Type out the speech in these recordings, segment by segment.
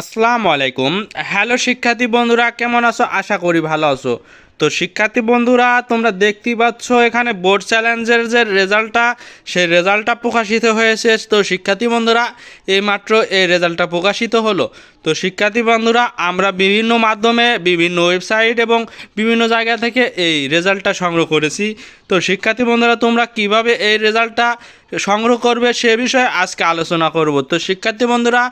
আসসালামু আলাইকুম। হ্যালো শিক্ষার্থী বন্ধুরা কেমন আছো? আশা করি ভালো আছো। তো শিক্ষার্থী বন্ধুরা, তোমরা দেখতেই পাচ্ছ এখানে বোর্ড চ্যালেঞ্জের যে রেজাল্টটা, সেই রেজাল্টটা প্রকাশিত হয়েছে। তো শিক্ষার্থী বন্ধুরা, এইমাত্র এই রেজাল্টটা প্রকাশিত হলো। তো শিক্ষার্থী বন্ধুরা, আমরা বিভিন্ন মাধ্যমে, বিভিন্ন ওয়েবসাইট এবং বিভিন্ন জায়গা থেকে এই রেজাল্টটা সংগ্রহ করেছি। তো শিক্ষার্থী বন্ধুরা, তোমরা কীভাবে এই রেজাল্টটা সংগ্রহ করবে সে বিষয়ে আজকে আলোচনা করব। তো শিক্ষার্থী বন্ধুরা,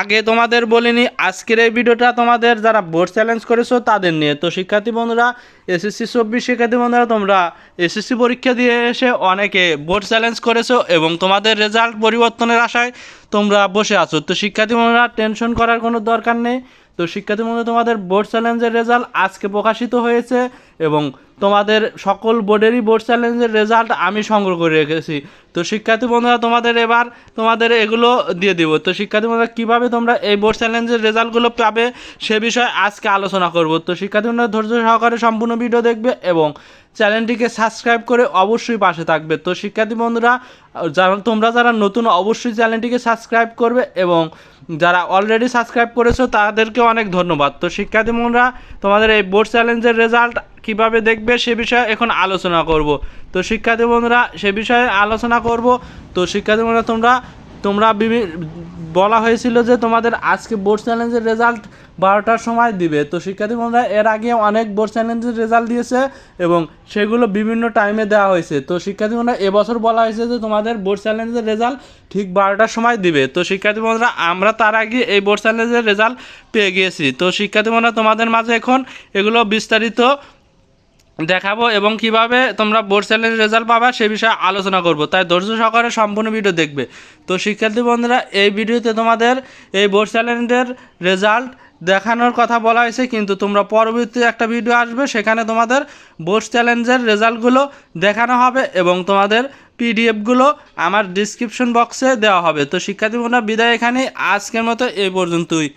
আগে তোমাদের বলিনি, আজকের এই ভিডিওটা তোমাদের যারা বোর্ড চ্যালেঞ্জ করেছ তাদের নিয়ে। তো শিক্ষার্থী বন্ধুরা এসএসসি চব্বিশ শিক্ষার্থী বন্ধুরা তোমরা এসএসসি পরীক্ষা দিয়ে এসে অনেকে বোর্ড চ্যালেঞ্জ করেছ এবং তোমাদের রেজাল্ট পরিবর্তনের আশায় তোমরা বসে আছো। তো শিক্ষার্থী বন্ধুরা টেনশন করার কোনো দরকার নেই। তো শিক্ষার্থী বন্ধুরা তোমাদের বোর্ড চ্যালেঞ্জের রেজাল্ট আজকে প্রকাশিত হয়েছে এবং তোমাদের সকল বোর্ডেরই বোর্ড চ্যালেঞ্জের রেজাল্ট আমি সংগ্রহ করে রেখেছি। তো শিক্ষার্থী বন্ধুরা, তোমাদের এবার তোমাদের এগুলো দিয়ে দিব। তো শিক্ষার্থী বন্ধুরা, কীভাবে তোমরা এই বোর্ড চ্যালেঞ্জের রেজাল্টগুলো পাবে সে বিষয়ে আজকে আলোচনা করব। তো শিক্ষার্থী বন্ধুরা, ধৈর্য সহকারে সম্পূর্ণ ভিডিও দেখবে এবং চ্যানেলটিকে সাবস্ক্রাইব করে অবশ্যই পাশে থাকবে। তো শিক্ষার্থী বন্ধুরা, যারা তোমরা যারা নতুন, অবশ্যই চ্যানেলটিকে সাবস্ক্রাইব করবে এবং যারা অলরেডি সাবস্ক্রাইব করেছ তাদেরকে অনেক ধন্যবাদ। তো শিক্ষার্থী বন্ধুরা, তোমাদের এই বোর্ড চ্যালেঞ্জের রেজাল্ট কীভাবে দেখবে সে বিষয়ে এখন আলোচনা করব। তো শিক্ষার্থী বন্ধুরা, সে বিষয়ে আলোচনা করব। তো শিক্ষার্থী বন্ধুরা, তোমরা তোমরা বলা হয়েছিল যে তোমাদের আজকে বোর্ড চ্যালেঞ্জের রেজাল্ট বারোটার সময় দিবে। তো শিক্ষার্থী বন্ধুরা, এর আগে অনেক বোর্ড চ্যালেঞ্জের রেজাল্ট দিয়েছে এবং সেগুলো বিভিন্ন টাইমে দেওয়া হয়েছে। তো শিক্ষার্থী বন্ধুরা, এবছর বলা হয়েছে যে তোমাদের বোর্ড চ্যালেঞ্জের রেজাল্ট ঠিক বারোটার সময় দিবে। তো শিক্ষার্থী বন্ধুরা, আমরা তার আগে এই বোর্ড চ্যালেঞ্জের রেজাল্ট পেয়ে গিয়েছি। তো শিক্ষার্থী বন্ধুরা, তোমাদের মাঝে এখন এগুলো বিস্তারিত দেখাবো এবং কীভাবে তোমরা বোর্ড চ্যালেঞ্জের রেজাল্ট পাবা সে বিষয়ে আলোচনা করব। তাই ধৈর্য সহকারে সম্পূর্ণ ভিডিও দেখবে। তো শিক্ষার্থী বন্ধুরা, এই ভিডিওতে তোমাদের এই বোর্ড চ্যালেঞ্জের রেজাল্ট দেখানোর কথা বলা হয়েছে, কিন্তু তোমরা পরবর্তী একটা ভিডিও আসবে, সেখানে তোমাদের বোর্ড চ্যালেঞ্জের রেজাল্টগুলো দেখানো হবে এবং তোমাদের পিডিএফগুলো আমার ডিসক্রিপশন বক্সে দেওয়া হবে। তো শিক্ষার্থী বন্ধুরা, বিদায় এখানে আজকের মতো এই পর্যন্তই।